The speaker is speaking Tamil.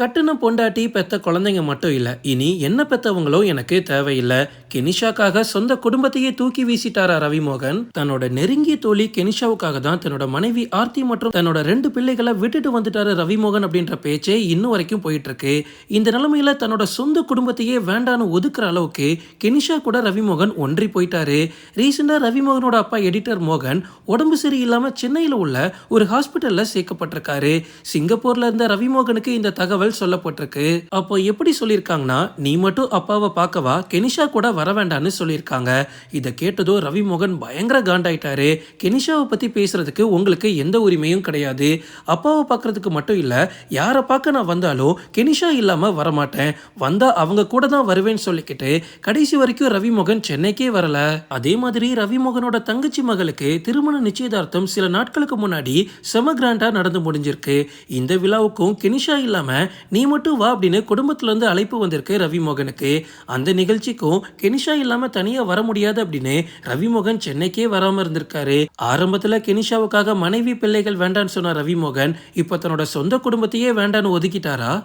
கட்டுன பொண்டாட்டி பெத்த குழந்தைங்க மட்டும் இல்லை. இனி என்ன பெத்தவங்களோ எனக்கு தேவையில்லை. கெனிஷாக்காக சொந்த குடும்பத்தையே தூக்கி வீசிட்டாரா ரவிமோகன்? தன்னோட நெருங்கிய தோழி கெனிஷாவுக்காக தான் தன்னோட மனைவி ஆர்த்தி மற்றும் தன்னோட ரெண்டு பிள்ளைகளை விட்டுட்டு வந்துட்டாரு ரவிமோகன் அப்படின்ற பேச்சே இன்னும் வரைக்கும் போயிட்டு இருக்கு இந்த நிலைமையில தன்னோட சொந்த குடும்பத்தையே வேண்டான்னு ஒதுக்குற அளவுக்கு கெனிஷா கூட ரவிமோகன் ஒன்றி போயிட்டாரு. ரீசெண்டா ரவிமோகனோட அப்பா எடிட்டர் மோகன் உடம்பு சரியில்லாம சென்னையில் உள்ள ஒரு ஹாஸ்பிட்டல்ல சேர்க்கப்பட்டிருக்காரு. சிங்கப்பூர்ல இருந்த ரவிமோகனுக்கு இந்த தகவல் சொல்லப்பட்டிருக்கு. அப்போ எப்படி சொல்லியிருக்காங்கன்னா நீ மட்டும் அப்பாவை பார்க்கவா? கெனிஷா கூட வர வேண்டாம்னு சொல்லியிருக்காங்க. இதை கேட்டதும் ரவிமோகன் பயங்கர காண்டாயிட்டாரு. கெனிஷாவை பத்தி பேசுறதுக்கு உங்களுக்கு எந்த உரிமையும் கிடையாது. அப்பாவை பார்க்கறதுக்கு மட்டும் இல்ல யாரை பார்க்க நான் வந்தாலும் கெனிஷா இல்லாம வரமாட்டேன். வந்தா அவங்க கூட தான் வருவேன்னு சொல்லிக்கிட்டு கடைசி வரைக்கும் ரவிமோகன் சென்னைக்கே வரல. அதே மாதிரி ரவிமோகனோட தங்கச்சி மகளுக்கு திருமண நிச்சயதார்த்தம் சில நாட்களுக்கு முன்னாடி செம கிராண்டா நடந்து முடிஞ்சிருக்கு. இந்த விழாவுக்கும் கெனிஷா இல்லாம நீ மட்டும் வா அப்படின்னு குடும்பத்துல இருந்து அழைப்பு வந்திருக்கு ரவிமோகனுக்கு. அந்த நிகழ்ச்சிக்கும் கெனிஷா இல்லாம தனியா வர முடியாது அப்படின்னு ரவிமோகன் சென்னைக்கே வராம இருந்திருக்காரு. ஆரம்பத்துல கெனிஷாவுக்காக மனைவி பிள்ளைகள் வேண்டான்னு சொன்ன ரவிமோகன் இப்ப தன்னோட சொந்த குடும்பத்தையே வேண்டான்னு ஒதுக்கிட்டாரா?